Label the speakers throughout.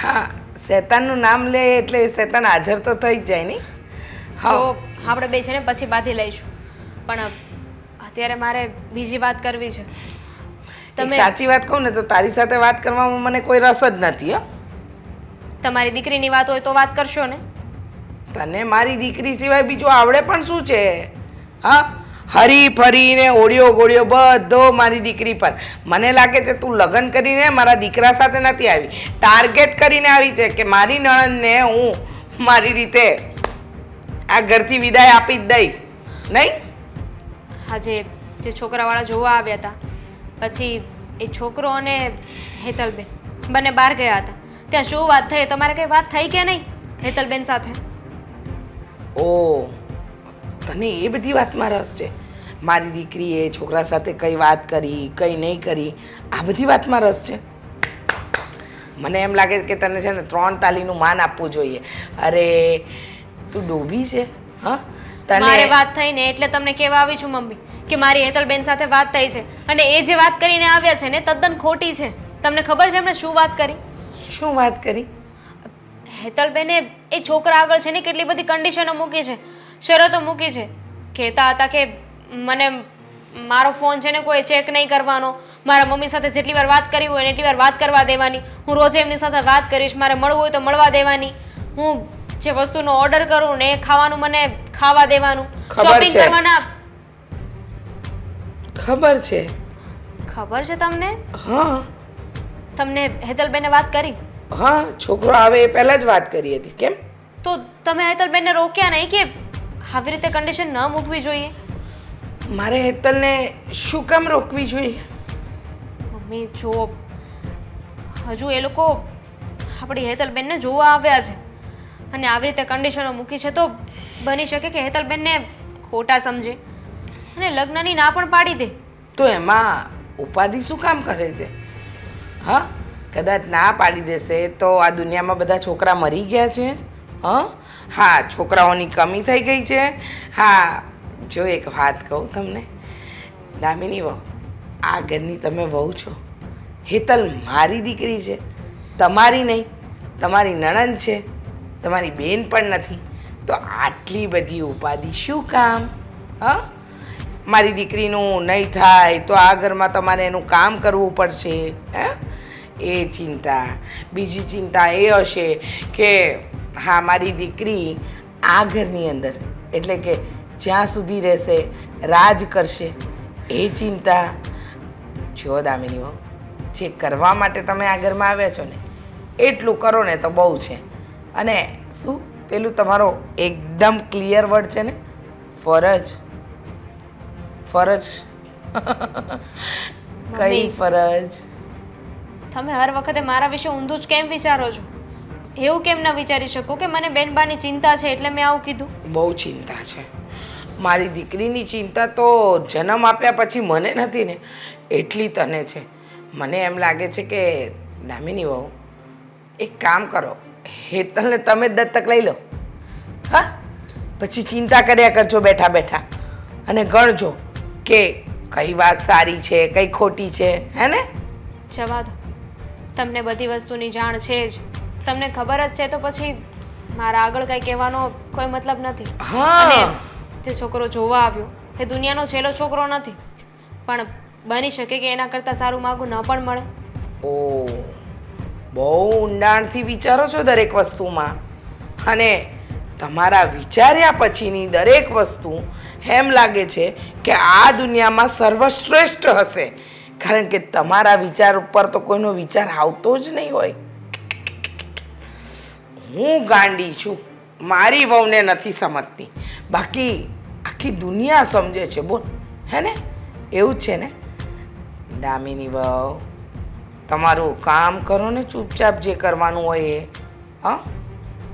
Speaker 1: હા શેતાનનું નામ લે એટલે શેતાન હાજર તો થઈ જ જાય નહીં
Speaker 2: તો
Speaker 1: હા.
Speaker 2: આપણે બે છે ને પછી બાંધી લઈશું. પણ અત્યારે મારે બીજી વાત કરવી છે.
Speaker 1: તમે સાચી વાત કહું ને તો તારી સાથે વાત કરવામાં મને કોઈ રસ જ નથી હો.
Speaker 2: તમારી દીકરીની વાત હોય તો વાત કરશો ને?
Speaker 1: તને મારી દીકરી સિવાય બીજું આવડે પણ શું છે? હા? હરી ફરીને ઓળિયો ગોળિયો બધો મારી દીકરી પર. મને લાગે છે તું લગ્ન કરીને મારા દીકરા સાથે નથી આવી. ટાર્ગેટ કરીને આવી છે કે મારી નણંદને હું મારી રીતે આ ઘરથી વિદાય આપી જ દઈશ. નહીં?
Speaker 2: આજે જે છોકરાવાળા જોવા આવ્યા હતા પછી એ છોકરો અને હેતલબેન બંને બહાર ગયા હતા. ત્યાં શું વાત થઈ? તમારે કઈ વાત થઈ કે નહીં હેતલબેન સાથે?
Speaker 1: ઓ તને એ બધી વાતમાં રસ છે. મારી દીકરીએ છોકરા સાથે કઈ વાત કરી કઈ નહીં કરી આ બધી વાતમાં રસ છે. મને એમ લાગે કે તને છે ને ત્રણ તાલીનું માન આપવું જોઈએ. અરે તું ડોબી છે હા?
Speaker 2: મારે
Speaker 1: તને
Speaker 2: વાત થઈ ને એટલે તમને કહેવા આવી છું મમ્મી કે મારી હેતલબેન સાથે વાત થઈ છે. અને એ જે વાત કરીને આવ્યા છે ને તદ્દન ખોટી છે. તમને ખબર છે એમણે શું વાત કરી?
Speaker 1: શું વાત કરી?
Speaker 2: હેતલબેને એ છોકરા આગળ છે ને કેટલી બધી કન્ડિશનો મૂકી છે. શરતો મૂકી છે. કહેતા હતા કે મને મારો ફોન છે ને કોઈ ચેક નહીં કરવાનો. મારા મમ્મી સાથે જેટલી વાર વાત કરી હોય ને એટલી વાર વાત કરવા દેવાની. હું રોજે એમની સાથે વાત કરીશ મારે મળવું હોય તો મળવા દેવાની. હું જે વસ્તુનો ઓર્ડર કરું ને ખાવાનું મને ખાવા દેવાનું. શોપિંગ કરવાના.
Speaker 1: ખબર છે.
Speaker 2: ખબર છે તમને?
Speaker 1: હા.
Speaker 2: તમને હેતલબેને વાત કરી?
Speaker 1: હા છોકરો આવે એ પહેલાં જ વાત કરી હતી. કેમ?
Speaker 2: તો તમે હેતલબેનને રોક્યા નહીં કે આવી રીતે કન્ડિશન ન મૂકવી જોઈએ?
Speaker 1: મારે હેતલને શું કામ રોકવી જોઈએ?
Speaker 2: મમ્મી જો હજુ એ લોકો આપણી હેતલબેનને જોવા આવ્યા છે. અને આવી રીતે કન્ડિશનો મૂકી છે તો બની શકે કે હેતલબેનને ખોટા સમજે. અને લગ્નની ના પણ પાડી દે.
Speaker 1: તો એમાં ઉપાધિ શું કામ કરે છે? હા? કદાચ ના પાડી દેશે તો આ દુનિયામાં બધા છોકરા મરી ગયા છે? હા? હા, છોકરાઓની કમી થઈ ગઈ છે. હા, જો એક વાત કહું તમને. દામિની વહુ, આ ઘરની તમે વહુ છો. હેતલ મારી દીકરી છે. તમારી નહીં, તમારી નણંદ છે. તમારી બેન પણ નથી. તો આટલી બધી ઉપાધિ શું કામ? હા? મારી દીકરીનું નહીં થાય તો આ ઘરમાં તમારે એનું કામ કરવું પડશે. હે? એ ચિંતા. બીજી ચિંતા એ હશે કે હા મારી દીકરી આ ઘરની અંદર. એટલે કે જ્યાં સુધી રહેશે રાજ કરશે એ ચિંતા જો દામિની બહુ. જે કરવા માટે તમે આ ઘરમાં આવ્યા છો ને એટલું કરો ને તો બહુ છે. અને શું? પેલું તમારો એકદમ ક્લિયર વર્ડ છે ને? ફરજ. ફરજ. કઈ ફરજ?
Speaker 2: તમે હર વખતે મારા વિશે ઊંધું જ કેમ વિચારો છો? એવું કેમ ન વિચારી શકો કે મને બેનબાની ચિંતા છે એટલે મેં આવું કીધું?
Speaker 1: બહુ ચિંતા છે. મારી દીકરીની ચિંતા તો જન્મ આપ્યા પછી મને નથી ને એટલી તને છે. મને એમ લાગે છે કે દામિની વહુ એક કામ કરો હેતલને તમે જ દત્તક લઈ લો. હા? પછી ચિંતા કર્યા કરજો બેઠા બેઠા. અને ગણજો કે કઈ વાત સારી છે કઈ ખોટી છે હે ને?
Speaker 2: જવા દો. તમને બધી વસ્તુની જાણ છે જ. તમને ખબર જ છે તો પછી મારા આગળ કંઈ કહેવાનો કોઈ મતલબ નથી.
Speaker 1: હા.
Speaker 2: અને જે છોકરો જોવા આવ્યો એ દુનિયાનો છેલ્લો છોકરો નથી. પણ બની શકે કે એના કરતાં સારું માગું ન પણ મળે.
Speaker 1: ઓ બહુ ઊંડાણથી વિચારો છો દરેક વસ્તુમાં. અને તમારા વિચાર્યા પછીની દરેક વસ્તુ એમ લાગે છે કે આ દુનિયામાં સર્વશ્રેષ્ઠ હશે. કારણ કે તમારા વિચાર ઉપર તો કોઈનો વિચાર આવતો જ નહીં હોય. હું ગાંડી છું. મારી વહુને નથી સમજતી. બાકી આખી દુનિયા સમજે છે, બોલ. હે ને? એવું છે ને? દામિની વહુ, તમારું કામ કરો ને, ચૂપચાપ જે કરવાનું હોય એ. હા?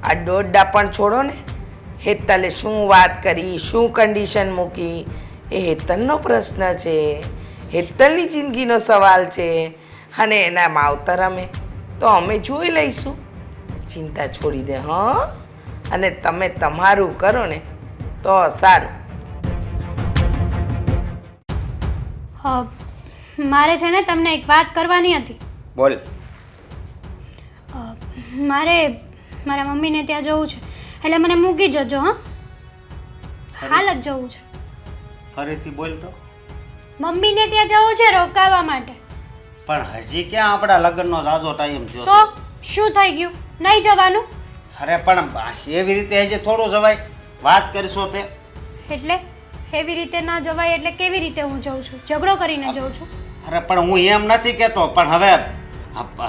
Speaker 1: આ દોડડા પણ છોડો ને. હેતલે શું વાત કરી, શું કન્ડિશન મૂકી? એ હેતલનો પ્રશ્ન છે. હેતલની જિંદગીનો સવાલ છે. અને એના માવતર અમે. તો અમે જોઈ લઈશું. ચિંતા છોડી દે હં? અને તમે તમારું કરો ને તો સારું.
Speaker 3: અ, મારે છે ને તમને એક વાત કરવાની હતી.
Speaker 4: બોલ.
Speaker 3: અ, મારે મારા મમ્મીને ત્યાં જવું છે. એટલે મને મૂકી જજો હા? હાલ જ જવું છે.
Speaker 4: ફરીથી બોલ તો.
Speaker 3: મમ્મીને ત્યાં જવું છે રોકાવા માટે.
Speaker 4: પણ હજી ક્યાં આપણા લગ્નનો ઝાઝો ટાઈમ થયો
Speaker 3: તો શું થઈ ગયું? નહીં જવાનું?
Speaker 4: અરે પણ એવી રીતે હજી થોડું જવાય. વાત કરશો તે.
Speaker 3: એટલે એવી રીતે ના જવાય એટલે કેવી રીતે હું જઉં છું? ઝઘડો કરીને જઉં છું.
Speaker 4: અરે પણ હું એમ નથી કહેતો પણ હવે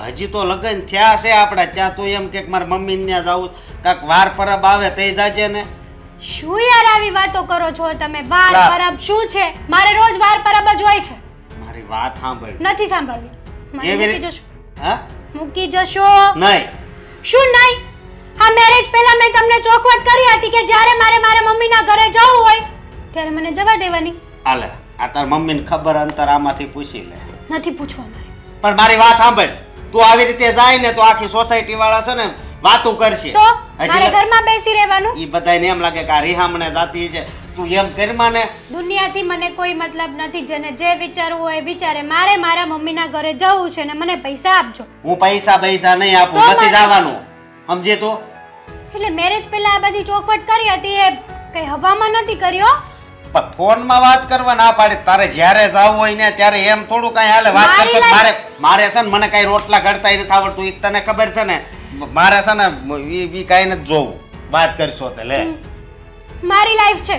Speaker 4: હજી તો લગ્ન થયા છે આપણા ત્યાં તું એમ કે મારા મમ્મીને ત્યાં જાવું કાંક વાર પરબ આવે તે જાજે ને.
Speaker 3: શું યાર આવી વાતો કરો છો તમે? વાર. પરબ શું છે? મારે રોજ વાર પરબ જ હોય છે.
Speaker 4: મારી વાત સાંભળ.
Speaker 3: નથી સાંભળવી. મને
Speaker 4: એવી
Speaker 3: મૂકી
Speaker 4: રીતે
Speaker 3: જશો.
Speaker 4: હા?
Speaker 3: મૂકી જશો.
Speaker 4: નહીં.
Speaker 3: શું નહીં? હા મેરેજ પહેલા મેં તમને ચોખવટ કરી હતી કે જ્યારે મારે મારા મમ્મીના ઘરે જવું હોય ત્યારે મને જવા દેવાની.
Speaker 4: આલે આ તાર મમ્મીને ખબર અંતર આમાંથી પૂછી લે.
Speaker 3: નથી પૂછવા મારે.
Speaker 4: પણ મારી વાત સાંભળ. તું આવી રીતે જાય ને તો આખી સોસાયટી વાળા છે ને વાતું કરશે.
Speaker 3: તો મારે ઘરમાં બેસી રહેવાનું?
Speaker 4: ઈ બધાને એમ લાગે કે આ રીહામણે જાતી છે. તું એમ કરમાં ને
Speaker 3: દુનિયાથી મને કોઈ મતલબ નથી. જેને જે વિચારવું હોય વિચારે. મારે મારા મમ્મીના ઘરે જવું છે ને મને પૈસા આપજો.
Speaker 4: હું પૈસા પૈસા નહીં આપું. નથી જવાનું. સમજે તો?
Speaker 3: એટલે મેરેજ પહેલા આ બધી ચોખવટ કરી હતી. એ કઈ હવામાં નથી કર્યો
Speaker 4: પણ ફોનમાં વાત કરવા ના પાડે. તારે જ્યારે જાવું હોય ને ત્યારે એમ થોડું કઈ હાલે. વાત કરશો મારે મારે છે ને મને કઈ રોટલા ઘડતા નથી આવડતું. એક તને ખબર છે ને. મારે છે ને એ કઈ નથી જોવું. વાત કરશો તે લે.
Speaker 3: મારી લાઈફ છે.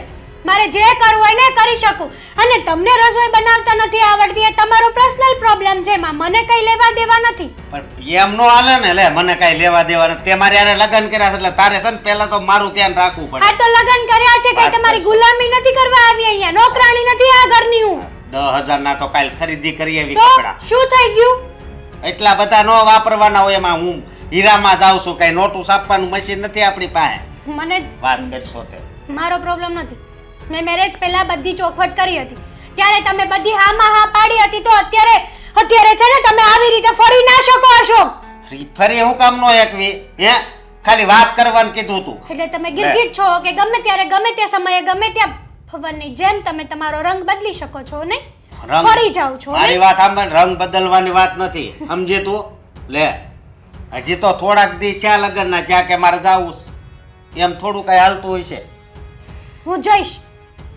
Speaker 3: મારે જે કરવું હોય ને કરી શકું. અને તમને રસોઈ બનાવતા નથી આવડતી એ તમારો પર્સનલ પ્રોબ્લેમ છે. માં મને કઈ લેવા દેવા નથી.
Speaker 4: પણ એમ નો હાલે ને લે મને કઈ લેવા દેવા નથી. તે મારે લગન કર્યા છે એટલે તારે છે ને પહેલા તો મારું ધ્યાન રાખવું પડે.
Speaker 3: આ તો લગ્ન કર્યા છે કઈ તમારી ગુલામી નથી કરવા આવી અહીંયા? નોકરાણી નથી આ ઘરની હું?
Speaker 4: દસ હજાર ના તો કાલ ખરીદી કરી એવી કપડા.
Speaker 3: શું થઈ ગયું?
Speaker 4: એટલા બધા નો વાપરવાના હોય એમાં હું હીરામાં જાવ છું કઈ નોટું છાપવાનું મશીન નથી આપણી પાસે.
Speaker 3: મને
Speaker 4: વાત કરશો તે.
Speaker 3: મારો પ્રોબ્લેમ નથી. મેં મેરેજ પહેલા બધી ચોખવટ કરી હતી. ત્યારે તમે બધી હામાં હા પાડી હતી તો અત્યારે અત્યારે છે ને તમે આવી રીતે ફરી ના શકો અશોક
Speaker 4: ફરી હું કામ નો એકવી? હે? ખાલી વાત કરવાનું કીધું તું.
Speaker 3: એટલે તમે ગિરગિટ છો કે ગમે ત્યારે ગમે તે સમયે ગમે ત્યાં ફવનની જેમ તમે તમારો રંગ બદલી શકો છો નહીં? ફરી જાવ છો
Speaker 4: મારી વાત આમ રંગ બદલવાની વાત નથી. સમજે તું? લે. હજી તો થોડાક દી ચા લગન ના જ્યાં કે મારે જવું છે. એમ થોડું કઈ હાલતું હોય છે.
Speaker 3: હું જઈશ.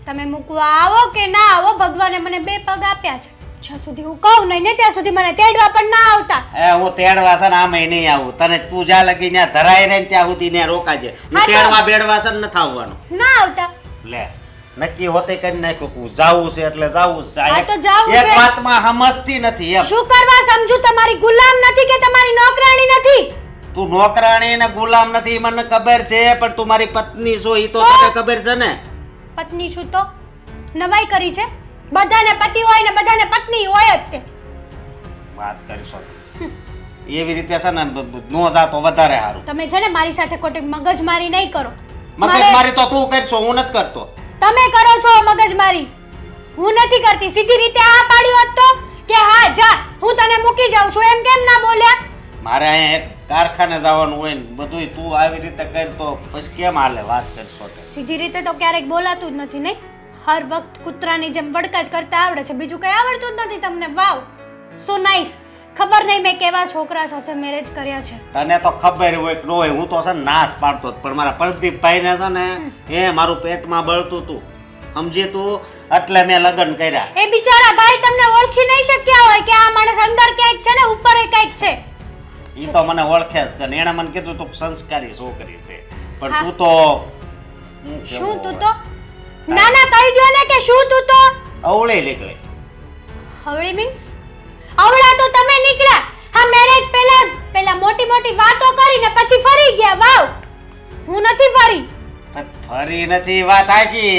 Speaker 3: તમે મૂકવા આવો કે ના આવો ભગવાને મને બે પગ આપ્યા છે. જ્યાં સુધી હું કહું નહીં ને ત્યાં સુધી મને તેડવા પણ ના આવતા.
Speaker 4: એ હું તેડવા છે ને આમે નહીં આવું. તને તું જ્યાં લગી ત્યાં ધરાય રહે ને ત્યાં સુધી ને રોકાજે. હું તેડવા બેડવા છે ને નથી આવવાનું.
Speaker 3: ના આવતા.
Speaker 4: લે. નક્કી હોતે કરી નાખ્યું કે જાવું છે એટલે જાવું છે.
Speaker 3: હા તો જાવું
Speaker 4: એક. વાતમાં સમજતી નથી એમ.
Speaker 3: શું કરવા સમજુ? તમારી ગુલામ નથી કે તમારી નોકરાણી નથી?
Speaker 4: તું નોકરાણી ને ગુલામ નથી મને ખબર છે પણ તું મારી પત્ની છો ઈ તો? તને ખબર છે ને.
Speaker 3: પત્ની છું તો? નવાઈ કરી છે? બધાને પતિ હોય ને બધાને પત્ની હોય જ તે.
Speaker 4: વાત કરશો. એવી રીતે છે ને નો જાતો વધારે સારું.
Speaker 3: તમે છે ને મારી સાથે ખોટી મગજમારી નહીં કરો.
Speaker 4: મગજ
Speaker 3: મારે-
Speaker 4: મારી તો તું કરશો હું નથી કરતો.
Speaker 3: તમે કરો છો મગજમારી. હું નથી કરતી. સીધી રીતે આ પાડી હોત તો કે હા જા હું તને મૂકી જાઉં છું. એમ કેમ ના બોલ્યા?
Speaker 4: મારે અહીંયા એક કારખાને જવાનું હોય ને બધુંય તું આવી રીતે કર તો પછી કેમ હાલે વાત કરશો તે?
Speaker 3: સીધી રીતે તો ક્યારેક બોલાતું જ નથી નહીં હર વખત કૂતરાની જેમ બડકા જ કરતા આવડે છે. બીજું કંઈ આવડતું જ નથી તમને? વાવ. સો નાઈસ ખબર નહીં મેં કેવા છોકરા સાથે મેરેજ કર્યા છે.
Speaker 4: તને તો ખબર હોય કે ન હોય હું તો છે ને નાશ પાડતો જ. પણ મારા પ્રદીપભાઈ ને છે ને એ મારું પેટમાં બળતું તું. સમજી તું? એટલે મેં લગ્ન કર્યા.
Speaker 3: એ બિચારા ભાઈ તમને ઓળખી નહીં શક્યા હોય કે આ માણસ અંદર ક્યાંક છે ને ઉપર કંઈક છે.
Speaker 4: એ તો મને ઓળખે જ છે ને એણે મને કીધું તું કે સંસ્કારી છોકરી છે. પણ
Speaker 3: હા.
Speaker 4: તું તો હું કેવો
Speaker 3: શું તું તો? ના ના કહી દ્યો ને કે શું તું તો?
Speaker 4: અવળી નીકળે.
Speaker 3: હવળી મીન્સ હવળા તો તમે નીકળ્યા. હા મેરેજ પહેલા પહેલા મોટી મોટી વાતો કરીને પછી ફરી ગયા વાવ. હું નથી ફરી.
Speaker 4: ફરી નથી વાત આશી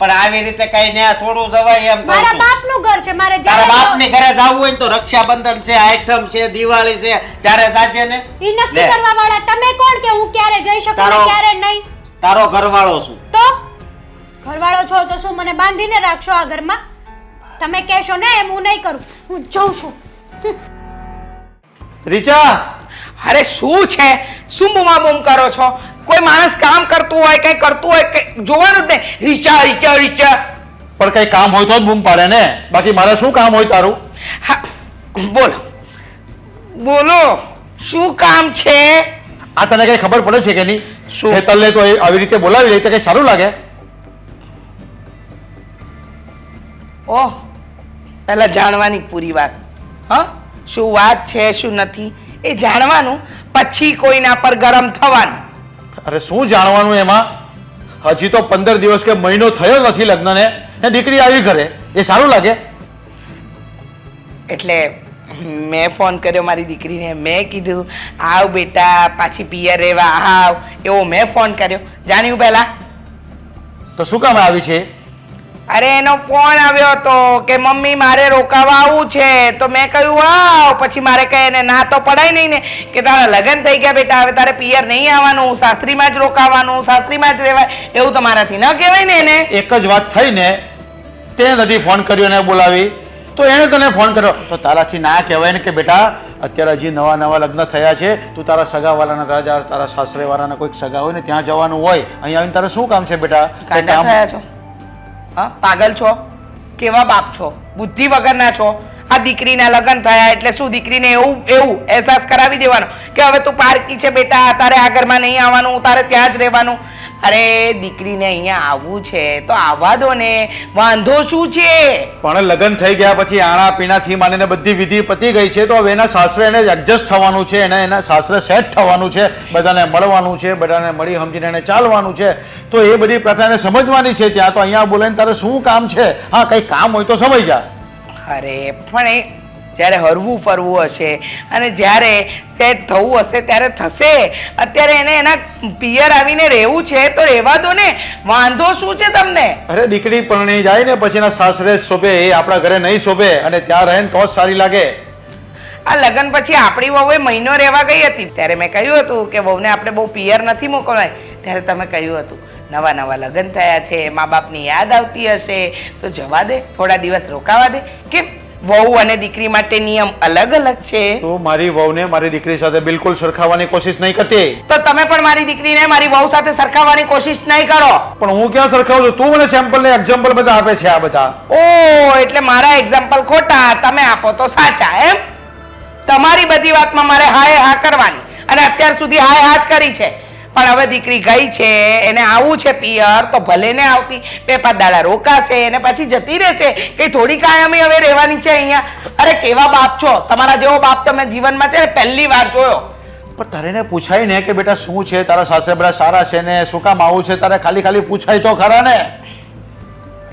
Speaker 4: પણ આવી રીતે કઈ ને થોડું જવાય એમ
Speaker 3: મારા. બાપનું ઘર છે મારે
Speaker 4: તારા બાપની ઘરે જવું હોય તો રક્ષાબંધન છે આઈટમ છે દિવાળી છે ત્યારે જાજે ને.
Speaker 3: ઈ નક્કી કરવા વાળા તમે કોણ કે હું ક્યારે જઈ શકું ક્યારે નહીં?
Speaker 4: તારો ઘરવાળો છું.
Speaker 3: તો? ઘરવાળો છો તો શું મને બાંધીને રાખશો આ ઘરમાં? તમે કહેશો ને એમ હું નહીં કરું. હું જઉં છું.
Speaker 5: રીચા!
Speaker 1: અરે શું છે? શું બૂમા બૂમ કરો છો? કોઈ માણસ કામ કરતું હોય કઈ કરતું હોય કઈ જોવાનું જ નહીં. રીચા રીચા રીચા!
Speaker 5: પણ કઈ કામ હોય તો જ બૂમ પાડે ને. બાકી મારે શું કામ હોય તારું?
Speaker 1: હા બોલો. બોલો શું કામ છે?
Speaker 5: આ તને કઈ ખબર પડે છે કે નહીં?
Speaker 1: શું?
Speaker 5: હેતલને તો આવી રીતે બોલાવી લઈ તો કઈ સારું લાગે.
Speaker 1: ઓહ પહેલાં જાણવાની પૂરી વાત. હા? શું વાત છે શું નથી? એ જાણવાનું પછી કોઈના પર ગરમ થવાનું.
Speaker 5: અરે શું જાણવાનું એમાં? હજી તો પંદર દિવસ કે મહિનો થયો નથી લગ્નને ને દીકરી આવી ઘરે. એ સારું લાગે?
Speaker 1: એટલે મેં ફોન કર્યો મારી દીકરીને મેં કીધું આવ બેટા પાછી પિયર રહેવા આવ. એવો મેં ફોન કર્યો. જાણ્યું પહેલાં?
Speaker 5: તો શું કામ આવી છે?
Speaker 1: અરે એનો ફોન આવ્યો હતો કે મમ્મી મારે રોકાવા આવવું છે. તો મેં કહ્યું આવ પછી મારે કહે એને ના તો પડાય નહીં ને. કે તારા લગ્ન થઈ ગયા બેટા હવે તારે પિયર નહીં આવવાનું શાસ્ત્રીમાં જ રોકાવાનું શાસ્ત્રીમાં જ રહેવાય. એવું તો મારાથી ન કહેવાય ને એને.
Speaker 5: એક જ વાત થઈ ને તે નથી ફોન કર્યો ને બોલાવી. તો એણે તને ફોન કર્યો? તો તારાથી ના કહેવાય ને કે બેટા અત્યારે હજી નવા નવા લગ્ન થયા છે. તું તારા સગાવાળાના તારા તારા સાસરેવાળાના કોઈક સગા હોય ને ત્યાં જવાનું હોય. અહીં આવીને તારે શું કામ છે બેટા? કામ-
Speaker 1: થયા છો. હા, પાગલ છો? કેવા બાપ છો? બુદ્ધિ વગરના છો? આ દીકરીના લગ્ન થયા એટલે શું દીકરીને એવું એવું અહેસાસ કરાવી દેવાનો? કે હવે તું પારકી છે બેટા, તારે આ ઘરમાં નહીં આવવાનું, તારે ત્યાં જ રહેવાનું. અરે દીકરીને અહીંયા આવવું છે તો આવવા દો ને. વાંધો શું છે?
Speaker 5: પણ લગ્ન થઈ ગયા પછી આણા પીણાથી માંડીને બધી વિધિ પતી ગઈ છે તો હવે એના સાસરે એને એડજસ્ટ થવાનું છે એને એના સાસરે સેટ થવાનું છે બધાને મળવાનું છે બધાને મળી સમજીને એને ચાલવાનું છે. તો એ બધી પ્રથા એને સમજવાની છે ત્યાં તો અહીંયા બોલાવીને તારે શું કામ છે? હા કંઈ કામ હોય તો સમજ જા
Speaker 1: અરે પણ એ જ્યારે હરવું ફરવું હશે અને જ્યારે સેટ થવું હશે ત્યારે થશે. અત્યારે એને એના પિયર આવીને રહેવું છે તો રહેવા દો ને. વાંધો શું છે તમને?
Speaker 5: અરે દીકરી પરણી જાય ને પછી એના સાસરે શોભે એ આપણા ઘરે નહીં શોભે અને ત્યાં રહે તો જ સારી લાગે.
Speaker 1: આ લગ્ન પછી આપણી વહુએ મહિનો રહેવા ગઈ હતી. ત્યારે મેં કહ્યું હતું કે વહુને આપણે બહુ પિયર નથી મોકલવાય. ત્યારે તમે કહ્યું હતું નવા નવા લગ્ન થયા છે મા બાપની યાદ આવતી હશે. તો જવા દે થોડા દિવસ રોકાવા દે. કેમ? વહુ અને દીકરી માટે નિયમ અલગ અલગ છે.
Speaker 5: તો મારી વહુને મારી દીકરી સાથે બિલકુલ સરખાવવાની કોશિશ નહીં કરતી.
Speaker 1: તો તમે પણ મારી દીકરીને મારી વહુ સાથે સરખાવવાની કોશિશ નહીં કરો.
Speaker 5: પણ હું ક્યાં સરખાવું છું? તું મને સેમ્પલ ને એક્ઝામ્પલ બધા આપે છે આ બધા.
Speaker 1: ઓ એટલે મારા એક્ઝામ્પલ ખોટા. તમે આપો તો સાચા એમ? તમારી બધી વાતમાં મારે હાય હા કરવાની. અને અત્યાર સુધી હાય હા જ કરી છે. પણ હવે દીકરી ગઈ છે, એને આવું છે પિયર, તો ભલે ને આવતી. બે પાંચ દાડા રોકાશે અને પછી જતી રહેશે. કે થોડી કાયમી હવે રહેવાની છે અહીંયા. અરે કેવા બાપ છો? તમારા જેવો બાપ તમે જીવનમાં છે ને પહેલી વાર જોયો.
Speaker 5: પણ તારે એને પૂછાય ને કે બેટા શું છે? તારા સાસરે બધા સારા છે ને? શું કામ આવું છે? તારે ખાલી ખાલી પૂછાય તો ખરા ને?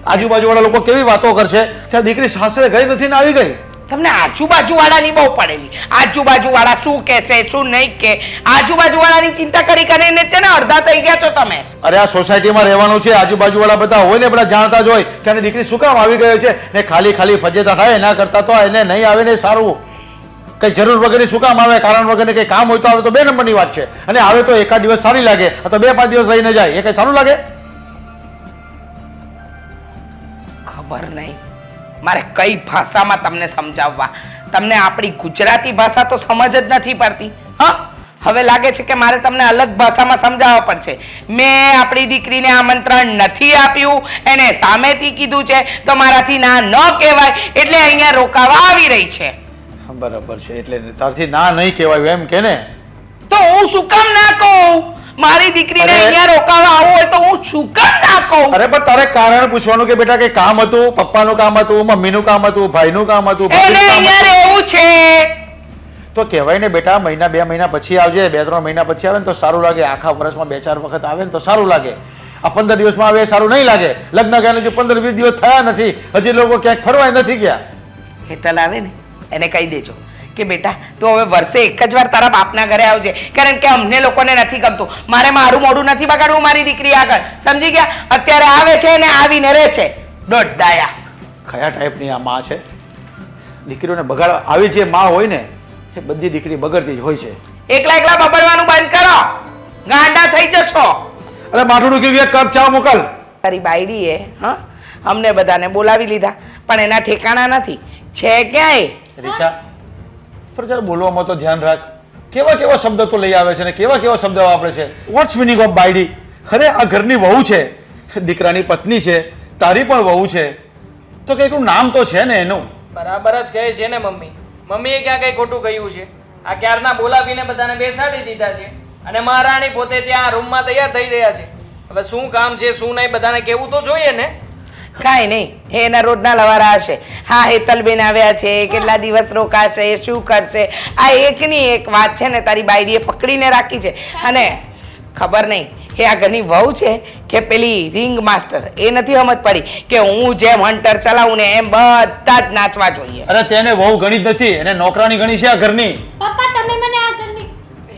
Speaker 5: આજુબાજુ વાળા લોકો કેવી વાતો કરશે? કે દીકરી સાસરે ગઈ નથી ને આવી ગઈ?
Speaker 1: તમને આજુબાજુ વાળાની બહુ પડેલી. આજુબાજુ વાળા શું કહેશે શું નહીં કે? આજુબાજુ વાળાની ચિંતા કરી કરીને છે ને અડધા થઈ ગયા છો તમે.
Speaker 5: અરે આ સોસાયટીમાં રહેવાનું છે આજુબાજુ વાળા બધા હોય ને બધા જાણતા જ હોય કે આની દીકરી શું કામ આવી ગયો છે ને ખાલી ખાલી ફજેતા થાય એના કરતા તો એને નહીં આવે ને સારું. કઈ જરૂર વગરની શું કામ આવે કારણ વગરની કઈ કામ હોય તો આવે તો બે નંબરની વાત છે. અને આવે તો એકાદ દિવસ સારી લાગે તો બે પાંચ દિવસ રહીને જાય એ કઈ સારું લાગે?
Speaker 1: ખબર નહીં. મારે કઈ ભાષામાં તમને સમજાવવા? તમને આપણી ગુજરાતી ભાષા તો સમજ જ નથી પડતી હા? હવે લાગે છે કે મારે તમને અલગ ભાષામાં સમજાવવા પડશે. મેં આપણી દીકરીને આમંત્રણ નથી આપ્યું એને સામેથી કીધું છે તો મારાથી ના ન કહેવાય એટલે અહીંયા રોકાવા આવી રહી છે.
Speaker 5: બરાબર છે એટલે તારથી ના નહીં કહેવાય એમ કે ને?
Speaker 1: તો હું શું કામ ના કહું? મારી દીકરીને અહીંયા રોકાવા આવું હોય તો હું શું કામ ના કહું.
Speaker 5: અરે પણ તારે કારણ પૂછવાનું કે બેટા કે કામ હતું? પપ્પાનું કામ હતું? મમ્મીનું કામ હતું? ભાઈનું કામ હતું?
Speaker 1: એને અહીંયા. રહેવું છે.
Speaker 5: તો કહેવાય ને બેટા મહિના બે મહિના પછી આવજે બે ત્રણ મહિના પછી આવે ને તો સારું લાગે. આખા વર્ષમાં બે ચાર વખત આવે ને તો સારું લાગે. આ પંદર દિવસમાં આવે સારું નહીં લાગે. લગ્ન ગયા હજી પંદર વીસ દિવસ થયા નથી. હજી લોકો ક્યાંક ફરવા નથી ગયા.
Speaker 1: હેતલ આવે ને એને કહી દેજો. કે બેટા તું હવે વર્ષે એક જ વાર તારા બાપના ઘરે આવજે. કારણ કે અમને લોકોને નથી ગમતું. મારે મારું મોઢું નથી બગાડવું મારી દીકરી આગળ. સમજી ગયા? અત્યારે આવે છે ને આવીને રહે છે. દોઢ ડાયા
Speaker 5: કયા ટાઈપની આ માં છે. દીકરીઓને બગાડ આવી જે માં હોય ને એ બધી દીકરી બગડતી જ હોય છે.
Speaker 1: એકલા એકલા બબડવાનું બંધ કરો. ગાંડા થઈ જશો.
Speaker 5: અરે માથું કેવી એક કપ ચા મોકલ.
Speaker 1: તારી બાયડીએ હા અમને બધાને બોલાવી લીધા. પણ એના ઠેકાણા નથી. છે ક્યાંય?
Speaker 5: રીચા પર જરા બોલવામાં તો ધ્યાન રાખ. કેવા કેવા શબ્દ તો લઈ આવે છે ને કેવા કેવા શબ્દ વાપરે છે? વોટ્સ મિનિંગ ઓફ બાયડી અરે આ ઘરની વહુ છે? દીકરાની પત્ની છે. તારી પણ વહુ છે. તો કંઈકનું નામ તો છે ને એનું?
Speaker 6: બરાબર જ કહે છે ને મમ્મી. મમ્મીએ ક્યાં કઈ ખોટું કહ્યું છે? આ ક્યારના બોલાવીને બધાને બેસાડી દીધા છે? અને મહારાણી પોતે ત્યાં રૂમમાં તૈયાર થઈ રહ્યા છે. હવે શું કામ છે, શું નહીં, બધાને કેવું તો જોઈએ ને?
Speaker 1: કાંઈ નહીં એ એના રોજના લવારા હશે. હા હેતલબેન આવ્યા છે કેટલા દિવસ રોકાશે શું કરશે? આ એકની એક વાત છે ને તારી બાયડીએ પકડીને રાખી છે. અને ખબર નહીં એ આ ઘરની વહુ છે કે પેલી રિંગ માસ્ટર એ નથી સમજ પડી કે હું જેમ હન્ટર ચલાવું ને એમ બધા જ નાચવા જોઈએ.
Speaker 5: અરે તેને વહુ ગણી જ નથી એને નોકરાની ગણી છે આ ઘરની.
Speaker 3: પપ્પા તમે મને આ ઘરની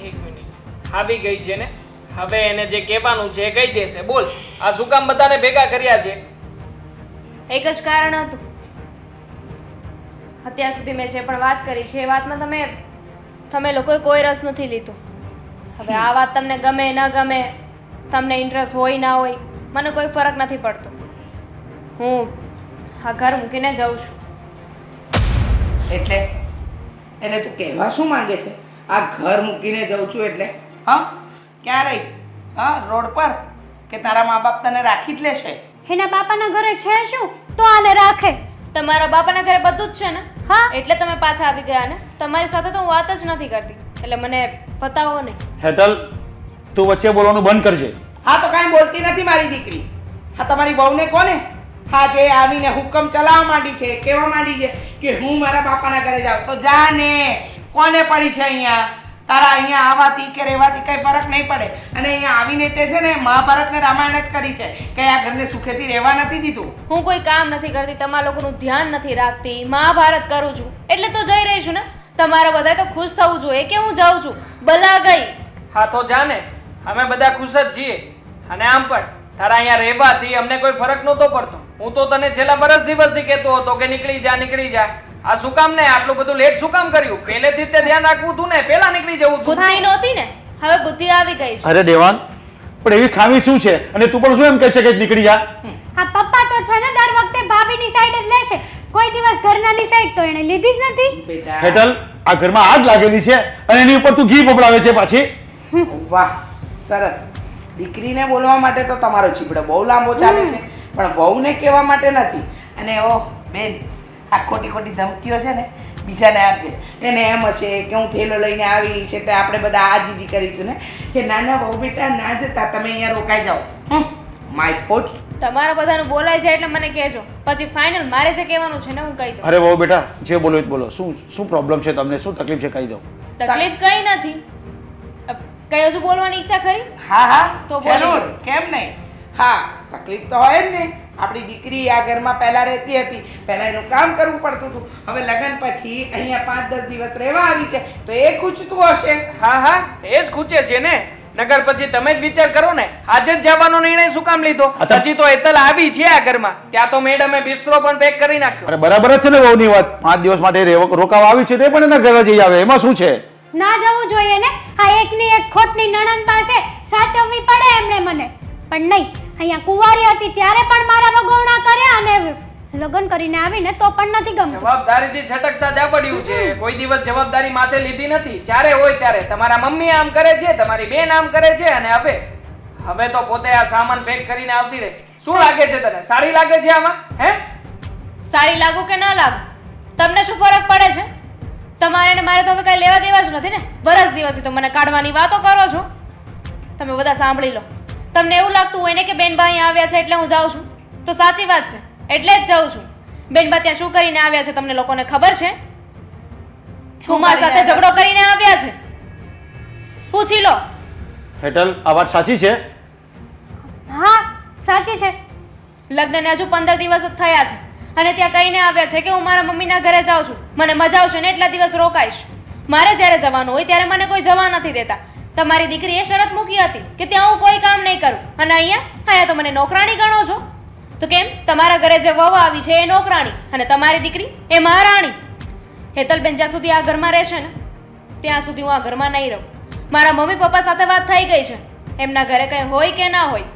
Speaker 6: એક મિનિટ. આવી ગઈ છે ને? હવે એને જે કહેવાનું છે એ કહી દેશે. બોલ આ શું કામ બધાને ભેગા કર્યા છે?
Speaker 2: એક જ કારણ હતું. અત્યાર સુધી મેં જે પણ વાત કરી છે એ વાતમાં તમે તમે લોકોએ કોઈ રસ નથી લીધો. હવે આ વાત તમને ગમે ન ગમે તમને ઇન્ટરેસ્ટ હોય ના હોય મને કોઈ ફરક નથી પડતો. હું આ ઘર મૂકીને જાઉં છું.
Speaker 1: એટલે? એટલે તું કહેવા શું માંગે છે? આ ઘર મૂકીને જઉં છું એટલે? હા? ક્યાં રહીશ? હા? રોડ પર? કે તારા મા બાપ તને રાખી જ લેશે?
Speaker 3: એના બાપાના ઘરે છે શું? તો આને રાખે.
Speaker 2: તમારા બાપાના ઘરે બધું જ છે ને?
Speaker 3: હા.
Speaker 2: એટલે તમે પાછા આવી ગયા ને? તમારી સાથે તો હું વાત જ નથી કરતી. એટલે મને પતાવો નહીં
Speaker 5: હેતલ તું વચ્ચે બોલવાનું બંધ કરજે.
Speaker 1: હા તો કાંઈ બોલતી નથી મારી દીકરી. હા તમારી બહુને કોને? હા જે આવીને હુકમ ચલાવવા માંડી છે કહેવા માંડી છે કે હું મારા બાપાના ઘરે જાઉં. તો જા ને કોને પડી છે અહીંયા? તારા અહીંયા આવવાથી કે રહેવાથી કંઈ ફરક નહીં પડે. અને અહીંયા આવીને તે છે ને મહાભારત ને રામાયણ જ કરી છે કે આ ઘરને સુખેથી રહેવા નથી દીધું.
Speaker 2: હું કોઈ કામ નથી કરતી તમારા લોકોનું ધ્યાન નથી રાખતી. મહાભારત કરું છું. એટલે તો જઈ રહી છું ને? તમારે બધાએ તો ખુશ થવું જોઈએ કે હું જાઉં છું? ભલા ગઈ.
Speaker 6: હા તો જાને અમે બધા ખુશ જ છીએ. અને આમ પણ તારા અહીંયા રહેવાથી અમને કોઈ ફરક નહોતો પડતો. હું તો તને છેલ્લા વર્ષ દિવસથી કહેતો હતો કે નીકળી જા નીકળી જા. આ શું કામ ને? આટલું બધું લેટ શું કામ કર્યું? પહેલેથી તે ધ્યાન રાખવું તું ને પહેલા નીકળી જવું હતું
Speaker 2: બુદ્ધિ નહોતી ને? હવે બુદ્ધિ આવી ગઈ છે.
Speaker 5: અરે દેવાન પણ એવી ખામી શું છે? અને તું પણ શું એમ કહે છે કે નીકળી જા?
Speaker 3: આ પપ્પા તો છે ને દર વખતે ભાભીની સાઈડ જ લેશે. કોઈ દિવસ ઘરનાની સાઈડ તો એને લીધી જ નથી.
Speaker 5: હેટલ આ ઘરમાં આગ લાગેલી છે અને એની ઉપર તું ઘી પપડાવે છે પાછી.
Speaker 1: વાહ સરસ. દીકરીને બોલવા માટે તો તમારો ચીપડો બહુ લાંબો ચાલે છે પણ વહુને કહેવા માટે નથી. અને ઓહ બેન આ ખોટી ખોટી ધમકીઓ છે ને બીજાને આપજે. એને એમ હશે કે હું થેલો લઈને આવી છે તો આપણે બધા આજીજી કરીશું ને? કે નાના બહુ બેટા ના જતા તમે અહીંયા રોકાઈ જાઓ. માય ફોટ
Speaker 2: તમારા બધાનું બોલાય જાય એટલે મને કહેજો. પછી ફાઇનલ મારે જે કહેવાનું છે ને હું કહી દઉં.
Speaker 5: અરે બહુ બેટા જે બોલો એ જ બોલો. શું શું પ્રોબ્લેમ છે તમને? શું તકલીફ છે? કહી દો.
Speaker 2: તકલીફ કઈ નથી. કઈ હજુ બોલવાની ઈચ્છા ખરી?
Speaker 1: હા હા.
Speaker 2: તો બોલી
Speaker 1: જરૂર કેમ નહીં? હા તકલીફ તો હોય જ ને. આપણી દીકરી આ ઘરમાં પહેલા રહેતી હતી. પહેલા એનું કામ કરવું પડતું હતું. હવે લગ્ન પછી અહીંયા પાંચ દસ દિવસ રહેવા આવી છે. તો એ ખૂચતું હશે.
Speaker 6: હા હા. એ જ ખૂચે છે ને. નગર પછી તમે જ વિચાર કરો ને. આજે જ જવાનો નિર્ણય શું કામ લીધો?
Speaker 5: પછી તો-
Speaker 6: એતલ આવી છે આ ઘરમાં. ત્યાં તો મેડમે બિસ્તરો પણ પેક કરી નાખ્યો.
Speaker 5: અરે બરાબર જ છે ને વહુની વાત. પાંચ દિવસ માટે રોકાવ રોકાવા આવી છે તે પણ એના ઘરે જઈ આવે. એમાં શું છે?
Speaker 3: ના જવું જોઈએ ને. આ એકની એક ખોટની નણંદ પાસે સાચવવી પડે એમણે મને. પણ નહીં. અહીંયા કુંવારી હતી ત્યારે પણ મારા વગોવણા કર્યા અને લગ્ન કરીને આવીને તો પણ નથી ગમતું.
Speaker 6: જવાબદારીથી છટકતા જ પડ્યું છે. કોઈ દિવસ જવાબદારી માથે લીધી નથી. જ્યારે હોય ત્યારે. તમારા મમ્મી આમ કરે છે તમારી બેન આમ કરે છે અને હવે? હવે તો પોતે આ સામાન પેક કરીને આવતી રહે. શું લાગે છે તને? સારી લાગે છે આમાં? હે?
Speaker 2: સારી લાગુ કે ન લાગુ? તમને શું ફરક પડે છે? તમારે ને મારે તો હવે કઈ લેવા દેવા જ નથી ને? વરસ દિવસથી તો મને કાઢવાની વાતો કરો છો. તમે બધા સાંભળી લો. તમને એવું લાગતું હોય ને કે બેનબા અહીંયા આવ્યા છે એટલે હું જાઉં છું? તો સાચી વાત છે. એટલે જ જાઉં છું. બેનબા ત્યાં શું કરીને આવ્યા છે તમને લોકોને ખબર છે? કુમાર સાથે ઝઘડો કરીને આવ્યા છે? પૂછી લો.
Speaker 5: હેટલ આ વાત સાચી છે?
Speaker 3: હા સાચી છે.
Speaker 2: લગ્નને હજુ પંદર દિવસ જ થયા છે. અને ત્યાં કહીને આવ્યા છે કે હું મારા મમ્મીના ઘરે જાઉં છું. મને મજા આવશે ને એટલા દિવસ રોકાઈશ. મારે જ્યારે જવાનું હોય ત્યારે મને કોઈ જવા નથી દેતા. તમારી દીકરીએ શરત મૂકી હતી કે ત્યાં હું કોઈ કામ નહીં કરું. અને અહીંયા અહીંયા તો મને નોકરાણી ગણો છો. તો કેમ? તમારા ઘરે જે વહુ આવી છે એ નોકરાણી અને તમારી દીકરી એ મહારાણી. હેતલબેન જ્યાં સુધી આ ઘરમાં રહેશે ને, ત્યાં સુધી હું આ ઘરમાં નહીં રહું. મારા મમ્મી પપ્પા સાથે વાત થઈ ગઈ છે. એમના ઘરે કંઈ હોય કે ના હોય,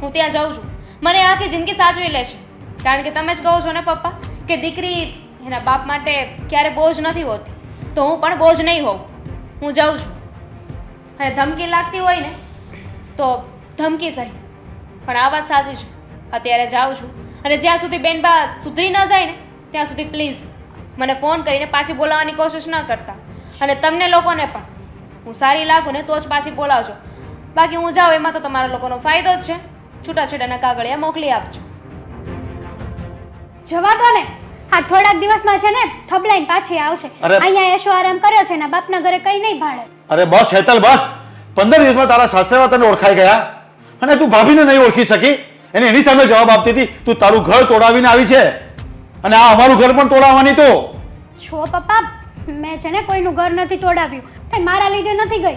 Speaker 2: હું ત્યાં જાઉં છું. મને આખી જિંદગી સાચવી લેશે. કારણ કે તમે જ કહો છો ને પપ્પા, કે દીકરી એના બાપ માટે ક્યારે બોજ નથી હોતી. તો હું પણ બોજ નહીં હોઉં. હું જાઉં છું. અને ધમકી લાગતી હોય ને, તો ધમકી સહી. પણ આ વાત સાચી છે. અત્યારે જાઉં છું. અને જ્યાં સુધી બેનબા સુધરી ન જાય ને, ત્યાં સુધી પ્લીઝ મને ફોન કરીને પાછી બોલાવવાની કોશિશ ન કરતા. અને તમને લોકોને પણ. હું સારી લાગુ ને, તો જ પાછી બોલાવજો. બાકી હું જાઉં, એમાં તો તમારા લોકોનો ફાયદો જ છે. છૂટાછેડાના કાગળિયા મોકલી આપજો.
Speaker 3: જવા દો ને. આ થોડાક દિવસમાં છે ને થબલાઈને પાછી આવશે.
Speaker 5: અરે-
Speaker 3: અહીંયા એશો આરામ કર્યો છે ને બાપના ઘરે કઈ નહીં ભાડે.
Speaker 5: અરે બસ હેતલ બસ. પંદર દિવસમાં તારા સાસરેમાં તને ઓળખાઈ ગયા. અને તું ભાભીને નહીં ઓળખી શકી. એને એની સામે જવાબ આપતી હતી તું તારું ઘર તોડાવીને આવી છે. અને આ અમારું ઘર પણ તોડાવવાની તો.
Speaker 3: છો પપ્પા મેં છે ને કોઈનું ઘર નથી તોડાવ્યું. કઈ મારા લીધે નથી ગઈ.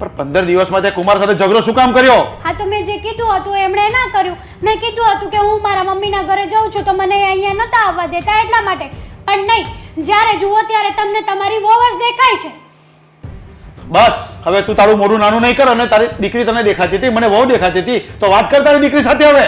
Speaker 5: પણ પંદર દિવસમાં તે કુમાર સાથે ઝઘડો શું કામ કર્યો?
Speaker 3: હા તો મેં જે કીધું હતું એમણે ના કર્યું. મેં કીધું હતું કે હું મારા મમ્મીના ઘરે જાઉં છું તો મને અહીંયા નતા આવવા દેતા એટલા માટે. પણ નહીં જ્યારે જુઓ ત્યારે તમને તમારી વહુ જ દેખાય છે.
Speaker 5: બસ હવે તું તારું મોઢું નાનું નહીં કર અને તારી દીકરી તને દેખાતી હતી મને બહુ દેખાતી હતી. તો વાત કર તારી દીકરી સાથે હવે.